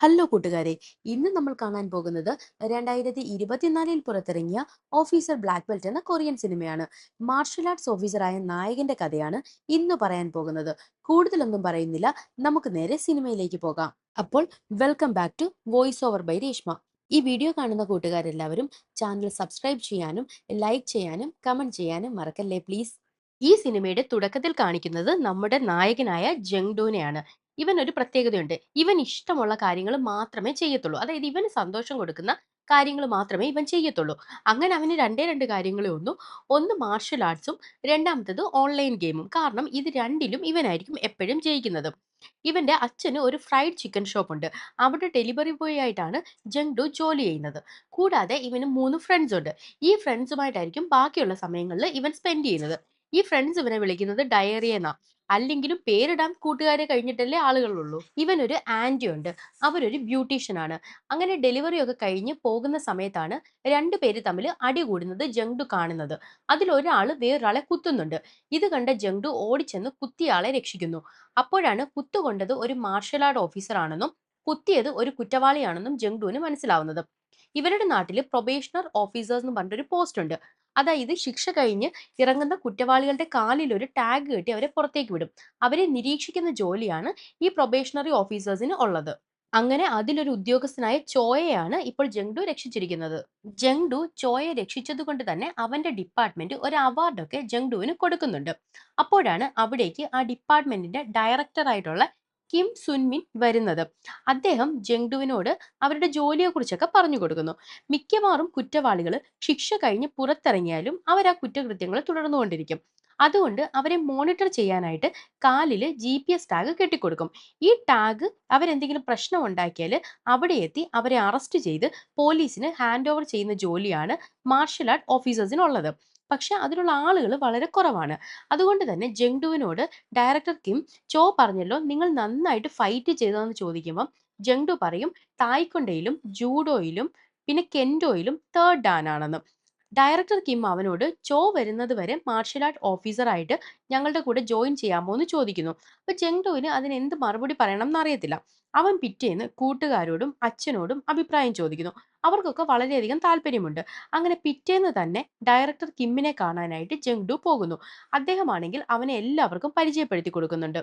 Hello കൂട്ടുകാരെ. ഇന്ന് നമ്മൾ കാണാൻ പോകുന്നത് രണ്ടായിരത്തി ഇരുപത്തിനാലിൽ പുറത്തിറങ്ങിയ ഓഫീസർ ബ്ലാക്ക് ബെൽറ്റ് എന്ന കൊറിയൻ സിനിമയാണ് മാർഷൽ ആർട്സ് ഓഫീസറായ നായകന്റെ കഥയാണ് ഇന്ന് പറയാൻ പോകുന്നത്. കൂടുതലൊന്നും പറയുന്നില്ല. നമുക്ക് നേരെ സിനിമയിലേക്ക് പോകാം. അപ്പോൾ welcome back to voice over by Reshma ഈ വീഡിയോ കാണുന്ന കൂട്ടുകാരെല്ലാവരും ചാനൽ സബ്സ്ക്രൈബ് ചെയ്യാനും ലൈക്ക് ചെയ്യാനും കമന്റ് ചെയ്യാനും മറക്കല്ലേ പ്ലീസ് ഈ സിനിമയുടെ തുടക്കത്തിൽ കാണിക്കുന്നത് നമ്മുടെ നായകനായ ജങ്ഡൂനെയാണ് ഇവൻ ഒരു പ്രത്യേകതയുണ്ട്. ഇവൻ ഇഷ്ടമുള്ള കാര്യങ്ങൾ മാത്രമേ ചെയ്യത്തുള്ളൂ. അതായത് ഇവന് സന്തോഷം കൊടുക്കുന്ന കാര്യങ്ങൾ മാത്രമേ ഇവൻ ചെയ്യത്തുള്ളൂ. അങ്ങനെ അവന് രണ്ടേ രണ്ട് കാര്യങ്ങളേ ഉള്ളൂ. ഒന്ന് മാർഷൽ ആർട്സും രണ്ടാമത്തത് ഓൺലൈൻ ഗെയിമും കാരണം ഇത് രണ്ടിലും ഇവനായിരിക്കും എപ്പോഴും ജയിക്കുന്നത്. ഇവന്റെ അച്ഛന് ഒരു ഫ്രൈഡ് ചിക്കൻ ഷോപ്പ് ഉണ്ട്. അവിടെ ഡെലിവറി ബോയ് ആയിട്ടാണ് ജങ്ഡു ജോലി ചെയ്യുന്നത്. കൂടാതെ ഇവന് മൂന്ന് ഫ്രണ്ട്സ് ഉണ്ട്. ഈ ഫ്രണ്ട്സുമായിട്ടായിരിക്കും ബാക്കിയുള്ള സമയങ്ങളിൽ ഇവൻ സ്പെൻഡ് ചെയ്യുന്നത്. ഈ ഫ്രണ്ട്സ് ഇവനെ വിളിക്കുന്നത് ഡയറി എന്നാ അല്ലെങ്കിലും പേരിടാൻ കൂട്ടുകാരെ കഴിഞ്ഞിട്ടല്ലേ ആളുകളുള്ളൂ. ഇവനൊരു ആന്റി ഉണ്ട്. അവരൊരു ബ്യൂട്ടീഷ്യൻ ആണ്. അങ്ങനെ ഡെലിവറി ഒക്കെ കഴിഞ്ഞ് പോകുന്ന സമയത്താണ് രണ്ടു പേര് തമ്മിൽ അടി കൂടുന്നത് ജങ്ഡു കാണുന്നത്. അതിൽ ഒരാൾ വേറൊരാളെ കുത്തുന്നുണ്ട്. ഇത് കണ്ട ജങ്ഡു ഓടിച്ചെന്ന് കുത്തിയാളെ രക്ഷിക്കുന്നു. അപ്പോഴാണ് കുത്തുകൊണ്ടത് ഒരു മാർഷൽ ആർട്ട് ഓഫീസർ ആണെന്നും കുത്തിയത് ഒരു കുറ്റവാളിയാണെന്നും ജങ്ഡുവിന് മനസ്സിലാവുന്നത്. ഇവരുടെ നാട്ടിൽ പ്രൊബേഷണർ ഓഫീസേഴ്സ് എന്ന് പറഞ്ഞൊരു പോസ്റ്റ് ഉണ്ട്. അതായത് ശിക്ഷ കഴിഞ്ഞ് ഇറങ്ങുന്ന കുറ്റവാളികളുടെ കാലിൽ ഒരു ടാഗ് കെട്ടി അവരെ പുറത്തേക്ക് വിടും. അവരെ നിരീക്ഷിക്കുന്ന ജോലിയാണ് ഈ പ്രൊബേഷണറി ഓഫീസേഴ്സിന് ഉള്ളത്. അങ്ങനെ അതിലൊരു ഉദ്യോഗസ്ഥനായ ചോയയാണ് ഇപ്പോൾ ജങ്ഡു രക്ഷിച്ചിരിക്കുന്നത്. ജങ്ഡു ചോയെ രക്ഷിച്ചതുകൊണ്ട് തന്നെ അവന്റെ ഡിപ്പാർട്ട്മെന്റ് ഒരു അവാർഡൊക്കെ ജങ്ഡുവിന് കൊടുക്കുന്നുണ്ട്. അപ്പോഴാണ് അവിടേക്ക് ആ ഡിപ്പാർട്ട്മെന്റിന്റെ ഡയറക്ടർ ആയിട്ടുള്ള കിം സുൻമിൻ വരുന്നത്. അദ്ദേഹം ജങ്ഡുവിനോട് അവരുടെ ജോലിയെക്കുറിച്ചൊക്കെ പറഞ്ഞു കൊടുക്കുന്നു. മിക്കവാറും കുറ്റവാളികൾ ശിക്ഷ കഴിഞ്ഞ് പുറത്തിറങ്ങിയാലും അവർ ആ കുറ്റകൃത്യങ്ങൾ തുടർന്നുകൊണ്ടിരിക്കും. അതുകൊണ്ട് അവരെ മോണിറ്റർ ചെയ്യാനായിട്ട് കാലിൽ ജി പി എസ് ടാഗ് കെട്ടിക്കൊടുക്കും. ഈ ടാഗ് അവരെന്തെങ്കിലും പ്രശ്നം ഉണ്ടാക്കിയാൽ അവിടെ എത്തി അവരെ അറസ്റ്റ് ചെയ്ത് പോലീസിന് ഹാൻഡ് ഓവർ ചെയ്യുന്ന ജോലിയാണ് മാർഷൽ ആർട്ട് ഓഫീസേഴ്സിനുള്ളത്. പക്ഷെ അതിനുള്ള ആളുകൾ വളരെ കുറവാണ്. അതുകൊണ്ട് തന്നെ ജങ്ഡുവിനോട് ഡയറക്ടർ കിം ചോ പറഞ്ഞല്ലോ നിങ്ങൾ നന്നായിട്ട് ഫൈറ്റ് ചെയ്തതെന്ന് ചോദിക്കുമ്പോൾ ജങ്ഡു പറയും തായ്ക്കൊണ്ടയിലും ജൂഡോയിലും പിന്നെ കെൻഡോയിലും തേർഡ് ഡാൻ ആണെന്ന്. ഡയറക്ടർ കിം അവനോട് ചോ വരുന്നത് വരെ മാർഷൽ ആർട്ട് ഓഫീസറായിട്ട് ഞങ്ങളുടെ കൂടെ ജോയിൻ ചെയ്യാമോ എന്ന് ചോദിക്കുന്നു. അപ്പൊ ജങ്ഡുവിന് അതിന് എന്ത് മറുപടി പറയണം എന്നറിയത്തില്ല. അവൻ പിറ്റേന്ന് കൂട്ടുകാരോടും അച്ഛനോടും അഭിപ്രായം ചോദിക്കുന്നു. അവർക്കൊക്കെ വളരെയധികം താല്പര്യമുണ്ട്. അങ്ങനെ പിറ്റേന്ന് തന്നെ ഡയറക്ടർ കിമ്മിനെ കാണാനായിട്ട് ജെങ്ഡു പോകുന്നു. അദ്ദേഹമാണെങ്കിൽ അവനെ എല്ലാവർക്കും പരിചയപ്പെടുത്തി കൊടുക്കുന്നുണ്ട്.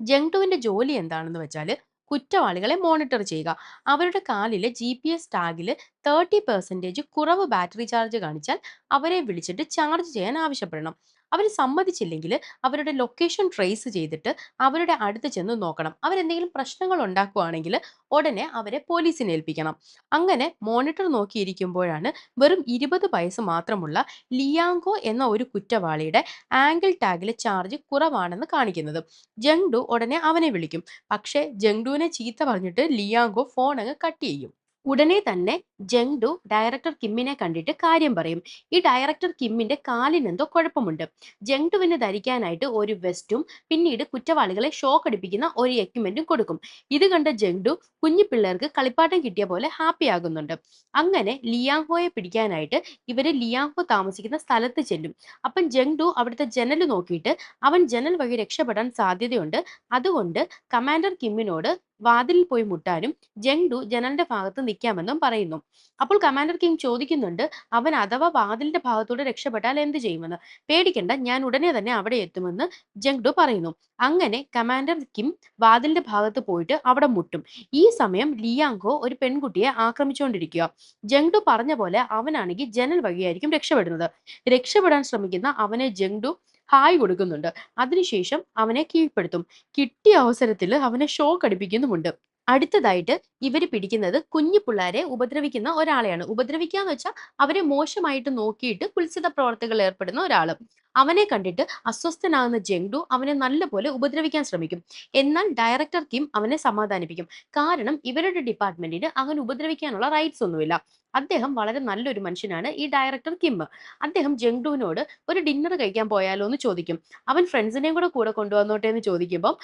ജെങ്ടുവിന്റെ ജോലി എന്താണെന്ന് വെച്ചാൽ കുറ്റവാളികളെ മോണിറ്റർ ചെയ്യുക. അവരുടെ കാലിലെ ജി പി എസ് ടാഗിൽ തേർട്ടി പെർസെന്റേജ് കുറവ് ബാറ്ററി ചാർജ് കാണിച്ചാൽ അവരെ വിളിച്ചിട്ട് ചാർജ് ചെയ്യാൻ ആവശ്യപ്പെടണം. അവർ സമ്മതിച്ചില്ലെങ്കിൽ അവരുടെ ലൊക്കേഷൻ ട്രേസ് ചെയ്തിട്ട് അവരുടെ അടുത്ത് ചെന്ന് നോക്കണം. അവരെന്തെങ്കിലും പ്രശ്നങ്ങൾ ഉണ്ടാക്കുകയാണെങ്കിൽ ഉടനെ അവരെ പോലീസിനെ ഏൽപ്പിക്കണം. അങ്ങനെ മോണിറ്റർ നോക്കിയിരിക്കുമ്പോഴാണ് വെറും ഇരുപത് വയസ്സ് മാത്രമുള്ള ലിയാങ്കോ എന്ന ഒരു കുറ്റവാളിയുടെ ആംഗിൾ ടാഗിലെ ചാർജ് കുറവാണെന്ന് കാണിക്കുന്നത്. ജങ്ഡു ഉടനെ അവനെ വിളിക്കും. പക്ഷേ ജങ്ഡുവിനെ ചീത്ത പറഞ്ഞിട്ട് ലിയാങ്കോ ഫോൺ അങ്ങ് കട്ട് ചെയ്യും. ഉടനെ തന്നെ ജങ്ഡു ഡയറക്ടർ കിമ്മിനെ കണ്ടിട്ട് കാര്യം പറയും. ഈ ഡയറക്ടർ കിമ്മിന്റെ കാലിനെന്തോ കുഴപ്പമുണ്ട്. ജങ്ഡുവിന് ധരിക്കാനായിട്ട് ഒരു വെസ്റ്റും പിന്നീട് കുറ്റവാളികളെ ഷോക്ക് അടിപ്പിക്കുന്ന ഒരു എക്യുപ്മെന്റും കൊടുക്കും. ഇത് കണ്ട ജങ്ഡു കുഞ്ഞു പിള്ളേർക്ക് കളിപ്പാട്ടം കിട്ടിയ പോലെ ഹാപ്പി ആകുന്നുണ്ട്. അങ്ങനെ ലിയാങ്ഹോയെ പിടിക്കാനായിട്ട് ഇവർ ലിയാങ്ഹോ താമസിക്കുന്ന സ്ഥലത്ത് ചെല്ലും. അപ്പം ജങ്ഡു അവിടുത്തെ ജനൽ നോക്കിയിട്ട് അവൻ ജനൽ വഴി രക്ഷപ്പെടാൻ സാധ്യതയുണ്ട്. അതുകൊണ്ട് കമാൻഡർ കിമ്മിനോട് വാതിലിൽ പോയി മുട്ടാനും ജങ്ഡു ജനലിന്റെ ഭാഗത്ത് നിൽക്കാമെന്നും പറയുന്നു. അപ്പോൾ കമാൻഡർ കിങ് ചോദിക്കുന്നുണ്ട് അവൻ അഥവാ വാതിലിന്റെ ഭാഗത്തൂടെ രക്ഷപ്പെട്ടാൽ എന്ത് ചെയ്യുമെന്ന്? പേടിക്കണ്ട ഞാൻ ഉടനെ തന്നെ അവിടെ എത്തുമെന്ന് ജങ്ഡു പറയുന്നു. അങ്ങനെ കമാൻഡർ കിം വാതിലിന്റെ ഭാഗത്ത് പോയിട്ട് അവിടെ മുട്ടും. ഈ സമയം ലിയാങ്കോ ഒരു പെൺകുട്ടിയെ ആക്രമിച്ചുകൊണ്ടിരിക്കുക. ജങ്ഡു പറഞ്ഞ പോലെ അവനാണെങ്കിൽ ജനൽ വഴിയായിരിക്കും രക്ഷപ്പെടുന്നത്. രക്ഷപ്പെടാൻ ശ്രമിക്കുന്ന അവനെ ജങ്ഡു ഹായ് കൊടുക്കുന്നുണ്ട്. അതിനുശേഷം അവനെ കീഴ്പ്പെടുത്തും. കിട്ടിയ അവസരത്തിൽ അവനെ ഷോ കടിപ്പിക്കുന്നുമുണ്ട് അടുത്തതായിട്ട് ഇവർ പിടിക്കുന്നത് കുഞ്ഞു പിള്ളേരെ ഉപദ്രവിക്കുന്ന ഒരാളെയാണ്. ഉപദ്രവിക്കുക എന്ന് വെച്ചാൽ അവരെ മോശമായിട്ട് നോക്കിയിട്ട് കുൽസിത പ്രവർത്തികൾ ഏർപ്പെടുന്ന ഒരാൾ അവനെ കണ്ടിട്ട് അസ്വസ്ഥനാകുന്ന ജെങ്ഡു അവനെ നല്ലപോലെ ഉപദ്രവിക്കാൻ ശ്രമിക്കും. എന്നാൽ ഡയറക്ടർ കിം അവനെ സമാധാനിപ്പിക്കും. കാരണം ഇവരുടെ ഡിപ്പാർട്ട്മെന്റിന് അങ്ങനെ ഉപദ്രവിക്കാനുള്ള റൈറ്റ്സ് ഒന്നുമില്ല. അദ്ദേഹം വളരെ നല്ലൊരു മനുഷ്യനാണ് ഈ ഡയറക്ടർ കിം അദ്ദേഹം ജെങ്ഡുവിനോട് ഒരു ഡിന്നർ കഴിക്കാൻ പോയാലോ എന്ന് ചോദിക്കും. അവൻ ഫ്രണ്ട്സിനെയും കൂടെ കൂടെ കൊണ്ടുവന്നോട്ടെ എന്ന് ചോദിക്കുമ്പോൾ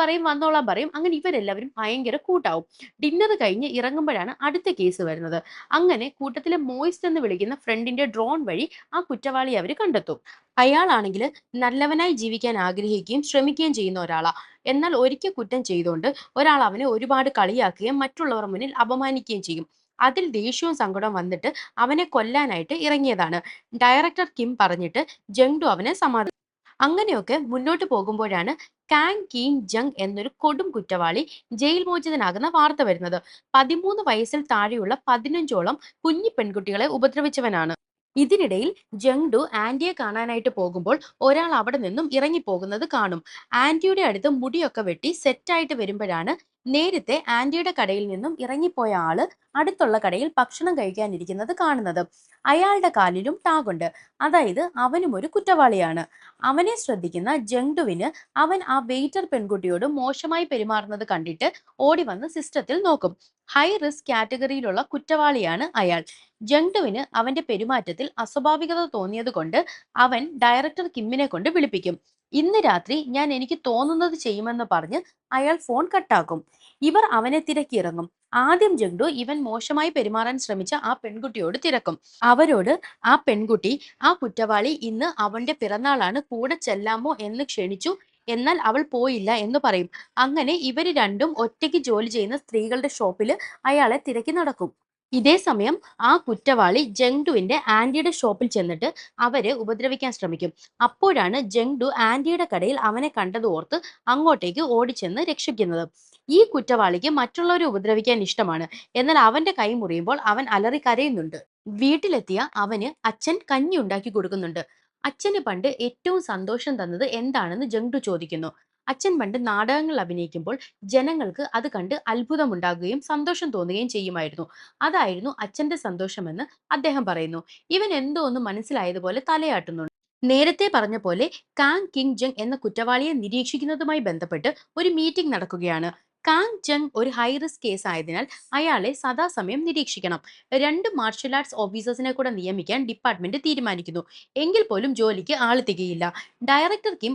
പറയും വന്നോളാം പറയും. അങ്ങനെ ഇവരെല്ലാവരും ഭയങ്കര കൂട്ടാവും. ഡിന്നർ കഴിഞ്ഞ് ഇറങ്ങുമ്പോഴാണ് അടുത്ത കേസ് വരുന്നത്. അങ്ങനെ കൂട്ടത്തിലെ മോയിസ്റ്റ് എന്ന് വിളിക്കുന്ന ഫ്രണ്ടിന്റെ ഡ്രോൺ വഴി ആ കുറ്റവാളി അവർ കണ്ടെത്തും. അയാളാണെങ്കിൽ നല്ലവനായി ജീവിക്കാൻ ആഗ്രഹിക്കുകയും ശ്രമിക്കുകയും ചെയ്യുന്ന ഒരാളാ. എന്നാൽ ഒരിക്കൽ കുറ്റം ചെയ്തുകൊണ്ട് ഒരാൾ അവനെ ഒരുപാട് കളിയാക്കുകയും മറ്റുള്ളവർ മുന്നിൽ അപമാനിക്കുകയും ചെയ്യും. അതിൽ ദേഷ്യവും സങ്കടവും വന്നിട്ട് അവനെ കൊല്ലാനായിട്ട് ഇറങ്ങിയതാണ്. ഡയറക്ടർ കിം പറഞ്ഞിട്ട് ജങ്ഡു അവനെ സമാധാനം അങ്ങനെയൊക്കെ മുന്നോട്ട് പോകുമ്പോഴാണ് കാങ് കീൻ ജങ് എന്നൊരു കൊടും കുറ്റവാളി ജയിൽ മോചിതനാകുന്ന വാർത്ത വരുന്നത്. പതിമൂന്ന് വയസ്സിൽ താഴെയുള്ള പതിനഞ്ചോളം കുഞ്ഞു പെൺകുട്ടികളെ ഉപദ്രവിച്ചവനാണ്. ഇതിനിടയിൽ ജങ്ഡു ആന്റിയെ കാണാനായിട്ട് പോകുമ്പോൾ ഒരാൾ അവിടെ നിന്നും ഇറങ്ങിപ്പോകുന്നത് കാണും. ആന്റിയുടെ അടുത്ത് മുടിയൊക്കെ വെട്ടി സെറ്റായിട്ട് വരുമ്പോഴാണ് നേരത്തെ ആന്റിയുടെ കടയിൽ നിന്നും ഇറങ്ങിപ്പോയ ആൾ അടുത്തുള്ള കടയിൽ ഭക്ഷണം കഴിക്കാനിരിക്കുന്നത് കാണുന്നത്. അയാളുടെ കാലിലും ടാഗുണ്ട്. അതായത് അവനും ഒരു കുറ്റവാളിയാണ്. അവനെ ശ്രദ്ധിക്കുന്ന ജങ്ഡുവിന് അവൻ ആ വെയിറ്റർ പെൺകുട്ടിയോട് മോശമായി പെരുമാറുന്നത് കണ്ടിട്ട് ഓടി വന്ന് സിസ്റ്റത്തിൽ നോക്കും. ഹൈ റിസ്ക് കാറ്റഗറിയിലുള്ള കുറ്റവാളിയാണ് അയാൾ. ജങ്ഡുവിന് അവന്റെ പെരുമാറ്റത്തിൽ അസ്വാഭാവികത തോന്നിയത് കൊണ്ട് അവൻ ഡയറക്ടർ കിമ്മിനെ കൊണ്ട് വിളിപ്പിക്കും. ഇന്ന് രാത്രി ഞാൻ എനിക്ക് തോന്നുന്നത് ചെയ്യുമെന്ന് പറഞ്ഞ് അയാൾ ഫോൺ കട്ടാക്കും. ഇവർ അവനെ തിരക്കി ഇറങ്ങും. ആദ്യം ജഗ്ഡു ഇവൻ മോശമായി പെരുമാറാൻ ശ്രമിച്ച ആ പെൺകുട്ടിയോട് തിരക്കും. അവരോട് ആ പെൺകുട്ടി ആ കുറ്റവാളി ഇന്ന് അവന്റെ പിറന്നാളാണ് കൂടെ ചെല്ലാമോ എന്ന് ക്ഷണിച്ചു എന്നാൽ അവൾ പോയില്ല എന്ന് പറയും. അങ്ങനെ ഇവർ രണ്ടും ഒറ്റയ്ക്ക് ജോലി ചെയ്യുന്ന സ്ത്രീകളുടെ ഷോപ്പിൽ അയാളെ തിരക്കി നടക്കും. ഇതേ സമയം ആ കുറ്റവാളി ജങ്ഡുവിന്റെ ആന്റിയുടെ ഷോപ്പിൽ ചെന്നിട്ട് അവരെ ഉപദ്രവിക്കാൻ ശ്രമിക്കും. അപ്പോഴാണ് ജങ്ഡു ആന്റിയുടെ കടയിൽ അവനെ കണ്ടത് ഓർത്ത് അങ്ങോട്ടേക്ക് ഓടിച്ചെന്ന് രക്ഷിക്കുന്നത്. ഈ കുറ്റവാളിക്ക് മറ്റുള്ളവരെ ഉപദ്രവിക്കാൻ ഇഷ്ടമാണ്. എന്നാൽ അവന്റെ കൈ മുറിയുമ്പോൾ അവൻ അലറി കരയുന്നുണ്ട് വീട്ടിലെത്തിയ അവന് അച്ഛൻ കഞ്ഞി ഉണ്ടാക്കി കൊടുക്കുന്നുണ്ട്. അച്ഛന് പണ്ട് ഏറ്റവും സന്തോഷം തന്നത് എന്താണെന്ന് ജങ്ഡു ചോദിക്കുന്നു. അച്ഛൻ പണ്ട് നാടകങ്ങൾ അഭിനയിക്കുമ്പോൾ ജനങ്ങൾക്ക് അത് കണ്ട് അത്ഭുതമുണ്ടാകുകയും സന്തോഷം തോന്നുകയും ചെയ്യുമായിരുന്നു. അതായിരുന്നു അച്ഛന്റെ സന്തോഷമെന്ന് അദ്ദേഹം പറയുന്നു. ഇവൻ എന്തോ ഒന്ന് മനസ്സിലായതുപോലെ തലയാട്ടുന്നു നേരത്തെ പറഞ്ഞ പോലെ കാങ് കിങ് ജങ് എന്ന കുറ്റവാളിയെ നിരീക്ഷിക്കുന്നതുമായി ബന്ധപ്പെട്ട് ഒരു മീറ്റിംഗ് നടക്കുകയാണ്. കാങ് ജങ് ഒരു ഹൈ റിസ്ക് കേസ് ആയതിനാൽ അയാളെ സദാസമയം നിരീക്ഷിക്കണം. രണ്ട് മാർഷൽ ആർട്സ് ഓഫീസേഴ്സിനെ കൂടെ നിയമിക്കാൻ ഡിപ്പാർട്ട്മെന്റ് തീരുമാനിക്കുന്നു. എങ്കിൽ പോലും ജോലിക്ക് ആൾ തികയില്ല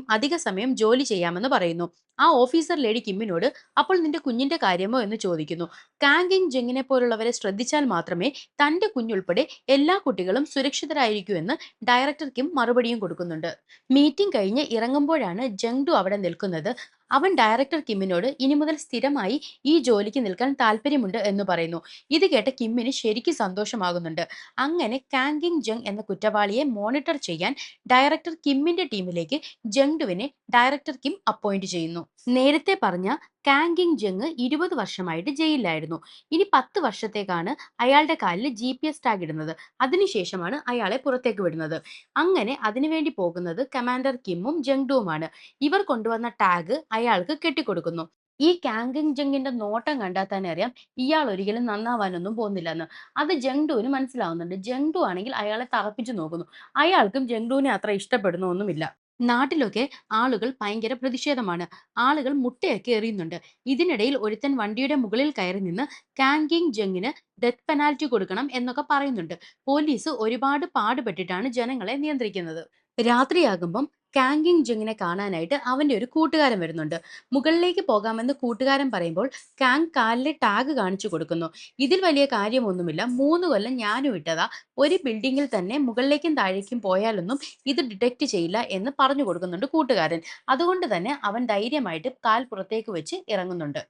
അധിക സമയം ജോലി ചെയ്യാമെന്ന് പറയുന്നു. ആ ഓഫീസർ ലേഡി കിമ്മിനോട് അപ്പോൾ നിന്റെ കുഞ്ഞിന്റെ കാര്യമോ? എന്ന് ചോദിക്കുന്നു. കാങ്കിങ് ജെങ്ങിനെ പോലുള്ളവരെ ശ്രദ്ധിച്ചാൽ മാത്രമേ തന്റെ കുഞ്ഞുൾപ്പെടെ എല്ലാ കുട്ടികളും സുരക്ഷിതരായിരിക്കൂ എന്ന് ഡയറക്ടർ കിം മറുപടിയും കൊടുക്കുന്നുണ്ട്. മീറ്റിംഗ് കഴിഞ്ഞ് ഇറങ്ങുമ്പോഴാണ് ജങ്ഡു അവിടെ നിൽക്കുന്നത്. അവൻ ഡയറക്ടർ കിമ്മിനോട് ഇനി മുതൽ സ്ഥിരമായി ഈ ജോലിക്ക് നിൽക്കാൻ താല്പര്യമുണ്ട് എന്ന് പറയുന്നു. ഇത് കേട്ട കിമ്മിന് ശരിക്കും സന്തോഷമാകുന്നുണ്ട്. അങ്ങനെ കാങ്കിങ് ജങ് എന്ന കുറ്റവാളിയെ മോണിറ്റർ ചെയ്യാൻ ഡയറക്ടർ കിമ്മിന്റെ ടീമിലേക്ക് ജങ്ഡുവിനെ ഡയറക്ടർ കിം അപ്പോയിന്റ് ചെയ്യുന്നു. നേരത്തെ പറഞ്ഞ കാങ്കിങ് ജങ് ഇരുപത് വർഷമായിട്ട് ജയിലിലായിരുന്നു. ഇനി പത്ത് വർഷത്തേക്കാണ് അയാളുടെ കാലിൽ ജി പി എസ് ടാഗ് ഇടുന്നത്. അതിനുശേഷമാണ് അയാളെ പുറത്തേക്ക് വിടുന്നത്. അങ്ങനെ അതിനുവേണ്ടി പോകുന്നത് കമാൻഡർ കിമ്മും ജങ്ഡുവുമാണ് ഇവർ കൊണ്ടുവന്ന ടാഗ് അയാൾക്ക് കെട്ടിക്കൊടുക്കുന്നു. ഈ കാങ്കിങ് ജംഗിന്റെ നോട്ടം കണ്ടാൽ തന്നെ അറിയാം ഇയാൾ ഒരിക്കലും നന്നാവാനൊന്നും പോകുന്നില്ലെന്ന്. അത് ജങ്ഡുവിന് മനസ്സിലാവുന്നുണ്ട്. ജങ്ഡു ആണെങ്കിൽ അയാളെ തറപ്പിച്ചു നോക്കുന്നു. അയാൾക്കും ജങ്ഡുവിനെ അത്ര ഇഷ്ടപ്പെടുന്ന ഒന്നുമില്ല. നാട്ടിലൊക്കെ ആളുകൾ ഭയങ്കര പ്രതിഷേധമാണ്. ആളുകൾ മുട്ടയൊക്കെ എറിയുന്നുണ്ട്. ഇതിനിടയിൽ ഒരുത്തൻ വണ്ടിയുടെ മുകളിൽ കയറി നിന്ന് കാങ്കിങ് ജങ്ങിന് ഡെത്ത് പെനാൽറ്റി കൊടുക്കണം എന്നൊക്കെ പറയുന്നുണ്ട്. പോലീസ് ഒരുപാട് പാടുപെട്ടിട്ടാണ് ജനങ്ങളെ നിയന്ത്രിക്കുന്നത്. രാത്രിയാകുമ്പം കാങ്കിങ് ജങ്ങിനെ കാണാനായിട്ട് അവന്റെ ഒരു കൂട്ടുകാരൻ വരുന്നുണ്ട്. മുകളിലേക്ക് പോകാമെന്ന് കൂട്ടുകാരൻ പറയുമ്പോൾ കാങ് കാലിലെ ടാഗ് കാണിച്ചു കൊടുക്കുന്നു. ഇതിൽ വലിയ കാര്യമൊന്നുമില്ല. മൂന്ന് കൊല്ലം ഞാനും ഇട്ടതാ. ഒരു ബിൽഡിങ്ങിൽ തന്നെ മുകളിലേക്കും താഴേക്കും പോയാലൊന്നും ഇത് ഡിറ്റക്ട് ചെയ്യില്ല എന്ന് പറഞ്ഞു കൊടുക്കുന്നുണ്ട് കൂട്ടുകാരൻ. അതുകൊണ്ട് തന്നെ അവൻ ധൈര്യമായിട്ട് കാൽ പുറത്തേക്ക് വെച്ച് ഇറങ്ങുന്നുണ്ട്.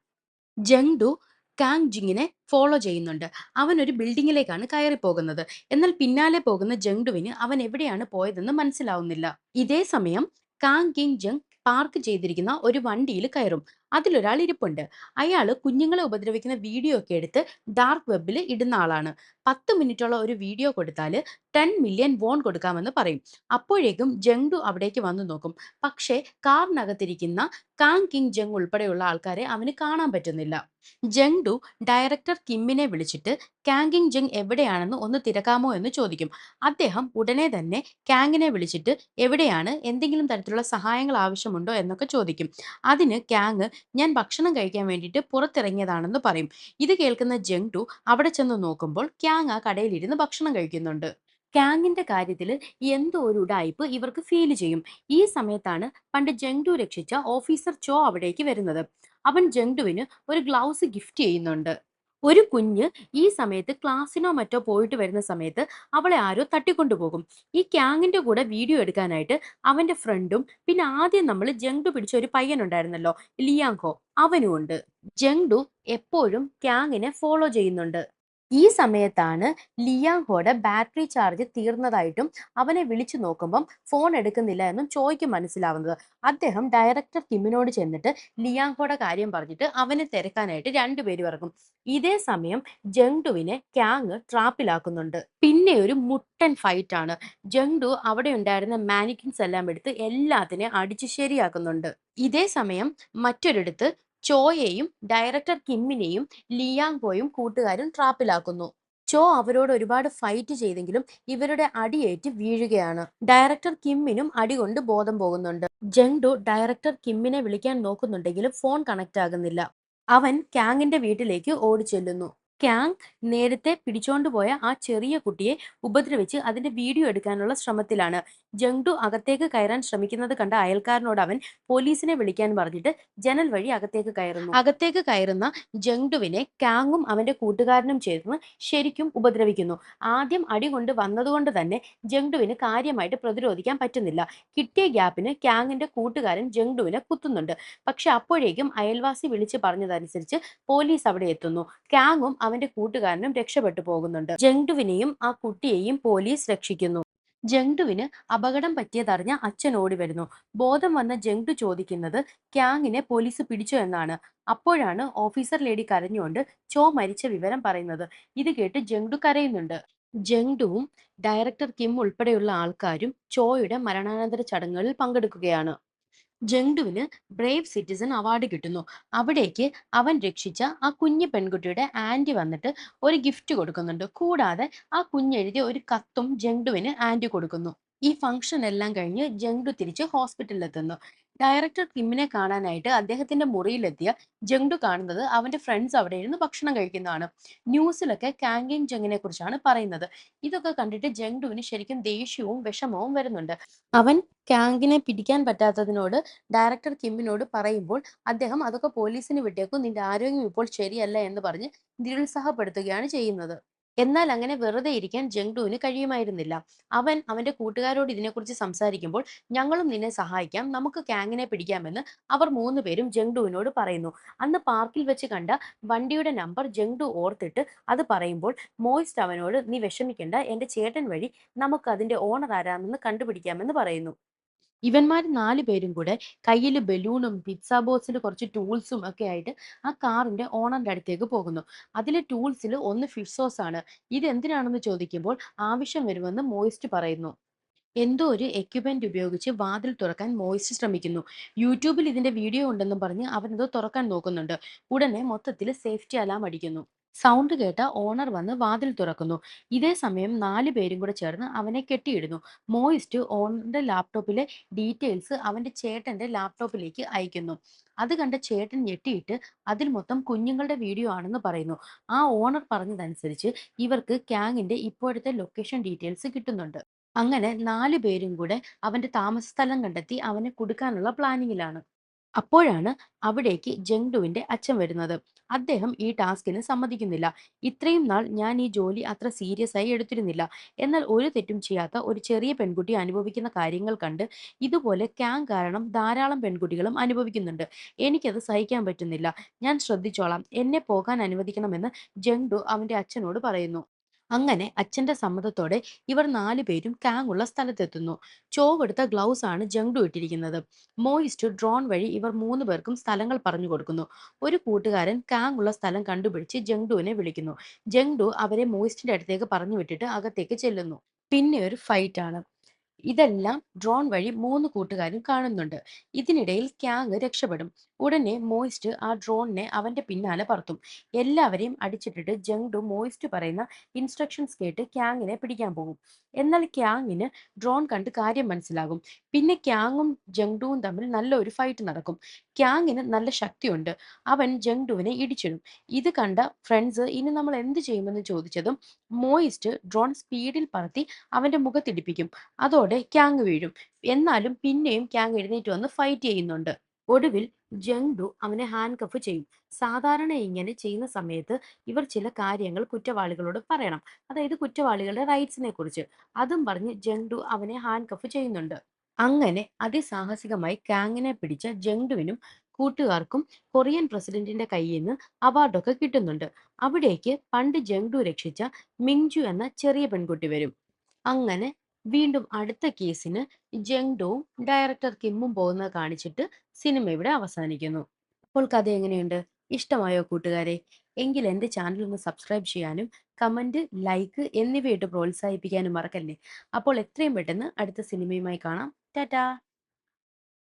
ജങ്ഡു കാങ് ജിങ്ങിനെ ഫോളോ ചെയ്യുന്നുണ്ട്. അവൻ ഒരു ബിൽഡിങ്ങിലേക്കാണ് കയറി പോകുന്നത് എന്നാൽ പിന്നാലെ പോകുന്ന ജങ്ഡുവിന് അവൻ എവിടെയാണ് പോയതെന്ന് മനസ്സിലാവുന്നില്ല. ഇതേ സമയം കാങ് കിങ് ജങ് പാർക്ക് ചെയ്തിരിക്കുന്ന ഒരു വണ്ടിയിൽ കയറും. അതിലൊരാൾ ഇരിപ്പുണ്ട്. അയാൾ കുഞ്ഞുങ്ങളെ ഉപദ്രവിക്കുന്ന വീഡിയോ ഒക്കെ എടുത്ത് ഡാർക്ക് വെബിൽ ഇടുന്ന ആളാണ്. പത്ത് മിനിറ്റോളം ഒരു വീഡിയോ കൊടുത്താൽ ടെൻ മില്യൺ വോൺ കൊടുക്കാമെന്ന് പറയും. അപ്പോഴേക്കും ജങ്ഡു അവിടേക്ക് വന്നു നോക്കും. പക്ഷേ കാറിനകത്തിരിക്കുന്ന കാങ് കിങ് ജങ് ഉൾപ്പെടെയുള്ള ആൾക്കാരെ അവന് കാണാൻ പറ്റുന്നില്ല. ജങ്ഡു ഡയറക്ടർ കിമ്മിനെ വിളിച്ചിട്ട് കാങ്കിങ് ജങ് എവിടെയാണെന്ന് ഒന്ന് തിരക്കാമോ എന്ന് ചോദിക്കും. അദ്ദേഹം ഉടനെ തന്നെ കാങ്ങിനെ വിളിച്ചിട്ട് എവിടെയാണ് എന്തെങ്കിലും തരത്തിലുള്ള സഹായങ്ങൾ ആവശ്യമുണ്ടോ എന്നൊക്കെ ചോദിക്കും. അതിന് കാങ് ഞാൻ ഭക്ഷണം കഴിക്കാൻ വേണ്ടിയിട്ട് പുറത്തിറങ്ങിയതാണെന്ന് പറയും. ഇത് കേൾക്കുന്ന ജങ്ഡു അവിടെ ചെന്ന് നോക്കുമ്പോൾ ക്യാങ് ആ കടയിലിരുന്ന് ഭക്ഷണം കഴിക്കുന്നുണ്ട്. ക്യാങ്ങിന്റെ കാര്യത്തിൽ എന്തോ ഒരു ഉടായ്പ് ഇവർക്ക് ഫീൽ ചെയ്യും. ഈ സമയത്താണ് പണ്ട് ജങ്ഡു രക്ഷിച്ച ഓഫീസർ ചോ അവിടേക്ക് വരുന്നത്. അവൻ ജങ്ഡുവിന് ഒരു ഗ്ലൗസ് ഗിഫ്റ്റ് ചെയ്യുന്നുണ്ട്. ഒരു കുഞ്ഞ് ഈ സമയത്ത് ക്ലാസ്സിനോ മറ്റോ പോയിട്ട് വരുന്ന സമയത്ത് അവളെ ആരോ തട്ടിക്കൊണ്ടുപോകും. ഈ ക്യാങ്ങിന്റെ കൂടെ വീഡിയോ എടുക്കാനായിട്ട് അവന്റെ ഫ്രണ്ടും പിന്നെ ആദ്യം നമ്മൾ ജങ്ഡു പിടിച്ച ഒരു പയ്യനുണ്ടായിരുന്നല്ലോ ലിയാങ്കോ. അവനും ഉണ്ട്. ജങ്ഡു എപ്പോഴും ക്യാങ്ങിനെ ഫോളോ ചെയ്യുന്നുണ്ട്. ഈ സമയത്താണ് ലിയാങ്ഹോയുടെ ബാറ്ററി ചാർജ് തീർന്നതായിട്ടും അവനെ വിളിച്ചു നോക്കുമ്പം ഫോൺ എടുക്കുന്നില്ല എന്നും ചോയ്ക്ക് മനസ്സിലാവുന്നത്. അദ്ദേഹം ഡയറക്ടർ കിമ്മിനോട് ചെന്നിട്ട് ലിയാങ്ഹോയുടെ കാര്യം പറഞ്ഞിട്ട് അവനെ തിരക്കാനായിട്ട് രണ്ടുപേരും ഇറങ്ങും ഇതേ സമയം ജങ്ഡുവിനെ ക്യാങ് ട്രാപ്പിലാക്കുന്നുണ്ട്. പിന്നെ ഒരു മുട്ടൻ ഫൈറ്റ് ആണ്. ജങ്ഡു അവിടെ ഉണ്ടായിരുന്ന മാനിക്കിൻസ് എല്ലാം എടുത്ത് എല്ലാത്തിനെ അടിച്ചു ശരിയാക്കുന്നുണ്ട്. ഇതേ സമയം മറ്റൊരിടത്ത് ചോയെയും ഡയറക്ടർ കിമ്മിനെയും ലിയാങ്കോയും കൂട്ടുകാരും ട്രാപ്പിലാക്കുന്നു. ചോ അവരോട് ഒരുപാട് ഫൈറ്റ് ചെയ്തെങ്കിലും ഇവരുടെ അടിയേറ്റ് വീഴുകയാണ്. ഡയറക്ടർ കിമ്മിനും അടികൊണ്ട് ബോധം പോകുന്നുണ്ട്. ജെങ്ഡു ഡയറക്ടർ കിമ്മിനെ വിളിക്കാൻ നോക്കുന്നുണ്ടെങ്കിലും ഫോൺ കണക്ട് ആകുന്നില്ല. അവൻ ക്യാങ്ങിന്റെ വീട്ടിലേക്ക് ഓടിച്ചെല്ലുന്നു. ക്യാങ് നേരത്തെ പിടിച്ചോണ്ടുപോയ ആ ചെറിയ കുട്ടിയെ ഉപദ്രവിച്ച് അതിന്റെ വീഡിയോ എടുക്കാനുള്ള ശ്രമത്തിലാണ്. ജങ്ഡു അകത്തേക്ക് കയറാൻ ശ്രമിക്കുന്നത് കണ്ട അയൽക്കാരനോട് അവൻ പോലീസിനെ വിളിക്കാൻ പറഞ്ഞിട്ട് ജനൽ വഴി അകത്തേക്ക് കയറുന്നു. അകത്തേക്ക് കയറുന്ന ജങ്ഡുവിനെ കാങ്ങും അവന്റെ കൂട്ടുകാരനും ചേർന്ന് ശരിക്കും ഉപദ്രവിക്കുന്നു. ആദ്യം അടി കൊണ്ട് വന്നതുകൊണ്ട് തന്നെ ജങ്ഡുവിന് കാര്യമായിട്ട് പ്രതിരോധിക്കാൻ പറ്റുന്നില്ല. കിട്ടിയ ഗ്യാപ്പിന് കാങ്ങിന്റെ കൂട്ടുകാരൻ ജങ്ഡുവിനെ കുത്തുന്നുണ്ട്. പക്ഷെ അപ്പോഴേക്കും അയൽവാസി വിളിച്ച് പറഞ്ഞതനുസരിച്ച് പോലീസ് അവിടെ എത്തുന്നു. കാങ്ങും അവന്റെ കൂട്ടുകാരനും രക്ഷപ്പെട്ടു പോകുന്നുണ്ട്. ജങ്ഡുവിനെയും ആ കുട്ടിയെയും പോലീസ് രക്ഷിക്കുന്നു. ജങ്ഡുവിന് അപകടം പറ്റിയതറിഞ്ഞ അച്ഛൻ ഓടി വരുന്നു. ബോധം വന്ന ജങ്ഡു ചോദിക്കുന്നത് ക്യാങ്ങിനെ പോലീസ് പിടിച്ചു എന്നാണ്. അപ്പോഴാണ് ഓഫീസർ ലേഡി കരഞ്ഞുകൊണ്ട് ചോ മരിച്ച വിവരം പറയുന്നത്. ഇത് കേട്ട് ജങ്ഡു കരയുന്നുണ്ട്. ജങ്ഡുവും ഡയറക്ടർ കിം ഉൾപ്പെടെയുള്ള ആൾക്കാരും ചോയുടെ മരണാനന്തര ചടങ്ങുകളിൽ പങ്കെടുക്കുകയാണ്. ജങ്ഡുവിന് ബ്രേവ് സിറ്റിസൺ അവാർഡ് കിട്ടുന്നു. അവിടേക്ക് അവൻ രക്ഷിച്ച ആ കുഞ്ഞു പെൺകുട്ടിയുടെ ആന്റി വന്നിട്ട് ഒരു ഗിഫ്റ്റ് കൊടുക്കുന്നുണ്ട്. കൂടാതെ ആ കുഞ്ഞെഴുതിയ ഒരു കത്തും ജങ്ഡുവിന് ആന്റി കൊടുക്കുന്നു. ഈ ഫംഗ്ഷൻ എല്ലാം കഴിഞ്ഞ് ജങ്ഡു തിരിച്ച് ഹോസ്പിറ്റലിൽ എത്തുന്നു. ഡയറക്ടർ കിമ്മിനെ കാണാനായിട്ട് അദ്ദേഹത്തിന്റെ മുറിയിലെത്തിയ ജങ്ഡു കാണുന്നത് അവന്റെ ഫ്രണ്ട്സ് അവിടെ ഇരുന്ന് ഭക്ഷണം കഴിക്കുന്നതാണ്. ന്യൂസിലൊക്കെ കാങ്കിങ് ജങ്ങിനെ കുറിച്ചാണ് പറയുന്നത്. ഇതൊക്കെ കണ്ടിട്ട് ജങ്ഡുവിന് ശരിക്കും ദേഷ്യവും വിഷമവും വരുന്നുണ്ട്. അവൻ കാങ്കിനെ പിടിക്കാൻ പറ്റാത്തതിനോട് ഡയറക്ടർ കിമ്മിനോട് പറയുമ്പോൾ അദ്ദേഹം അതൊക്കെ പോലീസിന് വിട്ടേക്കും നിന്റെ ആരോഗ്യം ഇപ്പോൾ ശരിയല്ല എന്ന് പറഞ്ഞ് നിരുത്സാഹപ്പെടുത്തുകയാണ് ചെയ്യുന്നത്. എന്നാൽ അങ്ങനെ വെറുതെ ഇരിക്കാൻ ജംഗ്ഡുവിന് കഴിയുമായിരുന്നില്ല. അവൻ അവന്റെ കൂട്ടുകാരോട് ഇതിനെക്കുറിച്ച് സംസാരിക്കുമ്പോൾ ഞങ്ങളും നിന്നെ സഹായിക്കാം നമുക്ക് കാങ്ങിനെ പിടിക്കാമെന്ന് അവർ മൂന്ന് പേരും ജംഗ്ഡുവിനോട് പറയുന്നു. അന്ന് പാർക്കിൽ വെച്ച് കണ്ട വണ്ടിയുടെ നമ്പർ ജംഗ്ഡു ഓർത്തിട്ട് അത് പറയുമ്പോൾ മോയിസ്റ്റ് അവനോട് നീ വിഷമിക്കേണ്ട എന്റെ ചേട്ടൻ വഴി നമുക്ക് അതിന്റെ ഓണർ ആരാമെന്ന് കണ്ടുപിടിക്കാമെന്ന് പറയുന്നു. ഇവന്മാർ നാല് പേരും കൂടെ കയ്യിൽ ബലൂണും പിസ്സ ബോക്സിൽ കുറച്ച് ടൂൾസും ഒക്കെ ആയിട്ട് ആ കാറിന്റെ ഓണറിന്റെ അടുത്തേക്ക് പോകുന്നു. അതിലെ ടൂൾസിൽ ഒന്ന് ഫിഷ് സോസ് ആണ്. ഇത് എന്തിനാണെന്ന് ചോദിക്കുമ്പോൾ ആവശ്യം വരുമെന്ന് മോയിസ്റ്റ് പറയുന്നു. എന്തോ ഒരു എക്യുപ്മെന്റ് ഉപയോഗിച്ച് വാതിൽ തുറക്കാൻ മോയിസ്റ്റ് ശ്രമിക്കുന്നു. യൂട്യൂബിൽ ഇതിന്റെ വീഡിയോ ഉണ്ടെന്നും പറഞ്ഞ് അവനത് തുറക്കാൻ നോക്കുന്നുണ്ട്. ഉടനെ മൊത്തത്തിൽ സേഫ്റ്റി അലാം അടിക്കുന്നു. സൗണ്ട് കേട്ട ഓണർ വന്ന് വാതിൽ തുറക്കുന്നു. ഇതേ സമയം നാല് പേരും കൂടെ ചേർന്ന് അവനെ കെട്ടിയിടുന്നു. മോയിസ്റ്റ് ഓണറിന്റെ ലാപ്ടോപ്പിലെ ഡീറ്റെയിൽസ് അവന്റെ ചേട്ടന്റെ ലാപ്ടോപ്പിലേക്ക് അയക്കുന്നു. അത് കണ്ട ചേട്ടൻ ഞെട്ടിയിട്ട് അതിൽ മൊത്തം കുഞ്ഞുങ്ങളുടെ വീഡിയോ ആണെന്ന് പറയുന്നു. ആ ഓണർ പറഞ്ഞതനുസരിച്ച് ഇവർക്ക് ക്യാങ്ങിന്റെ ഇപ്പോഴത്തെ ലൊക്കേഷൻ ഡീറ്റെയിൽസ് കിട്ടുന്നുണ്ട്. അങ്ങനെ നാല് പേരും കൂടെ അവന്റെ താമസ സ്ഥലം കണ്ടെത്തി അവനെ കൊടുക്കാനുള്ള പ്ലാനിങ്ങിലാണ്. അപ്പോഴാണ് അവിടേക്ക് ജങ്ഡുവിന്റെ അച്ഛൻ വരുന്നത്. അദ്ദേഹം ഈ ടാസ്കിന് സമ്മതിക്കുന്നില്ല. ഇത്രയും നാൾ ഞാൻ ഈ ജോലി അത്ര സീരിയസ് ആയി എടുത്തിരുന്നില്ല. എന്നാൽ ഒരു തെറ്റും ചെയ്യാത്ത ഒരു ചെറിയ പെൺകുട്ടി അനുഭവിക്കുന്ന കാര്യങ്ങൾ കണ്ട് ഇതുപോലെ ക്യാങ് കാരണം ധാരാളം പെൺകുട്ടികളും അനുഭവിക്കുന്നുണ്ട്. എനിക്കത് സഹിക്കാൻ പറ്റുന്നില്ല. ഞാൻ ശ്രദ്ധിച്ചോളാം. എന്നെ പോകാൻ അനുവദിക്കണമെന്ന് ജങ്ഡു അവന്റെ അച്ഛനോട് പറയുന്നു. അങ്ങനെ അച്ഛന്റെ സമ്മതത്തോടെ ഇവർ നാലു പേരും കാങ് ഉള്ള സ്ഥലത്തെത്തുന്നു. ചോവെടുത്ത ഗ്ലൗസ് ആണ് ജങ്ഡു ഇട്ടിരിക്കുന്നത്. മോയിസ്റ്റ് ഡ്രോൺ വഴി ഇവർ മൂന്ന് പേർക്കും സ്ഥലങ്ങൾ പറഞ്ഞു കൊടുക്കുന്നു. ഒരു കൂട്ടുകാരൻ കാങ് ഉള്ള സ്ഥലം കണ്ടുപിടിച്ച് ജങ്ഡുവിനെ വിളിക്കുന്നു. ജങ്ഡു അവരെ മോയിസ്റ്റിന്റെ അടുത്തേക്ക് പറഞ്ഞു വിട്ടിട്ട് അകത്തേക്ക് ചെല്ലുന്നു. പിന്നെ ഒരു ഫൈറ്റ് ആണ് ഇതെല്ലാം ഡ്രോൺ വഴി മൂന്ന് കൂട്ടുകാരും കാണുന്നുണ്ട്. ഇതിനിടയിൽ ക്യാങ് രക്ഷപ്പെടും. ഉടനെ മോയിസ്റ്റ് ആ ഡ്രോണിനെ അവന്റെ പിന്നാലെ പറത്തും. എല്ലാവരെയും അടിച്ചിട്ടിട്ട് ജങ്ഡു മോയിസ്റ്റ് പറയുന്ന ഇൻസ്ട്രക്ഷൻസ് കേട്ട് ക്യാങ്ങിനെ പിടിക്കാൻ പോകും. എന്നാൽ ക്യാങ്ങിന് ഡ്രോൺ കണ്ട് കാര്യം മനസ്സിലാകും. പിന്നെ ക്യാങ്ങും ജങ്ഡുവും തമ്മിൽ നല്ലൊരു ഫൈറ്റ് നടക്കും. ക്യാങ്ങിന് നല്ല ശക്തിയുണ്ട്. അവൻ ജങ്ഡുവിനെ ഇടിച്ചിടും. ഇത് കണ്ട ഫ്രണ്ട്സ് ഇനി നമ്മൾ എന്ത് ചെയ്യുമെന്ന് ചോദിച്ചതും മോയിസ്റ്റ് ഡ്രോൺ സ്പീഡിൽ പറത്തി അവന്റെ മുഖത്തിടിപ്പിക്കും. അതോടെ ക്യാങ് വീഴും. എന്നാലും പിന്നെയും ക്യാങ് എഴുന്നേറ്റ് വന്ന് ഫൈറ്റ് ചെയ്യുന്നുണ്ട്. ഒടുവിൽ ജങ്ഡു അവനെ ഹാൻഡ് കഫ് ചെയ്യും. സാധാരണ ഇങ്ങനെ ചെയ്യുന്ന സമയത്ത് ഇവർ ചില കാര്യങ്ങൾ കുറ്റവാളികളോട് പറയണം. അതായത് കുറ്റവാളികളുടെ റൈറ്റ്സിനെ കുറിച്ച്. അതും പറഞ്ഞ് ജങ്ഡു അവനെ ഹാൻഡ് കഫ് ചെയ്യുന്നുണ്ട്. അങ്ങനെ അതിസാഹസികമായി കാങ്ങിനെ പിടിച്ച ജങ്ഡുവിനും കൂട്ടുകാർക്കും കൊറിയൻ പ്രസിഡന്റിന്റെ കയ്യിൽ നിന്ന് അവാർഡൊക്കെ കിട്ടുന്നുണ്ട്. അവിടേക്ക് പണ്ട് ജങ്ഡു രക്ഷിച്ച മിങ്ജു എന്ന ചെറിയ പെൺകുട്ടി വരും. അങ്ങനെ വീണ്ടും അടുത്ത കേസിന് ജെങ്ഡോവും ഡയറക്ടർ കിമ്മും പോകുന്നത് കാണിച്ചിട്ട് സിനിമ ഇവിടെ അവസാനിക്കുന്നു. അപ്പോൾ കഥ എങ്ങനെയുണ്ട്? ഇഷ്ടമായോ കൂട്ടുകാരെ? എങ്കിൽ എന്റെ ചാനൽ ഒന്ന് സബ്സ്ക്രൈബ് ചെയ്യാനും കമന്റ് ലൈക്ക് എന്നിവയിട്ട് പ്രോത്സാഹിപ്പിക്കാനും മറക്കല്ലേ. അപ്പോൾ എത്രയും പെട്ടെന്ന് അടുത്ത സിനിമയുമായി കാണാം. ടാറ്റാ!